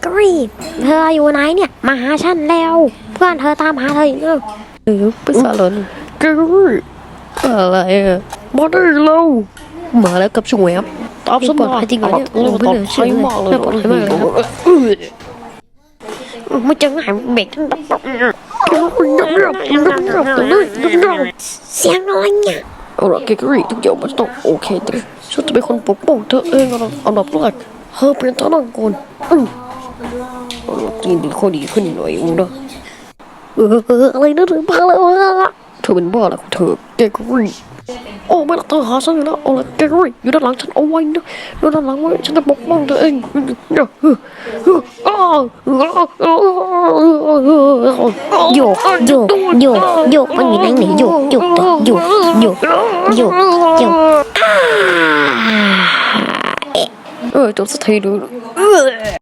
เกอรี่เธออยู่ไหนเนี่ย มาหาฉันแล้ว เพื่อนเธอตามหาเธออีกแล้วเออไปซาลอนเกอรี่อะไรอะมาได้แล้วมาแล้วกับช่วยครับตอบสมาภัยจริงเหรอเนี่ยตอบไม่เหลือเชื่อเลยมากเลยน่าปลอดภัยมากเลยครับไม่เจอง่ายเบรกฉันเสียงอะไรเนี่ยเอาละเกอรี่ทุกอย่างมันต้องโอเคแต่ฉันจะเป็นคนปกป้องเธอเองเอาอันดับแรกเธอเป็นทนายก่อนอืมเอ กินดีข้อดีขึ้นหน่อยอูนะเอออะไรนะถึงพาเลยวะเธอเป็นบ้าแล้วเธอเกอรี่โอ้ไม่ละเธอหาฉันอยู่แล้วเอาละเกอรี่อยู่ด้านหลังฉันเอาไว้นะอยู่ด้านหลังไว้ฉันจะปกป้องเธอเองเยออเอออ้าวอ้าวอ้าวอ้าวโยกโยกโยกโยกมันอยู่ไหนเนี่ยโยกโยกโยกโยกโยกโยกเออจบสักทีดู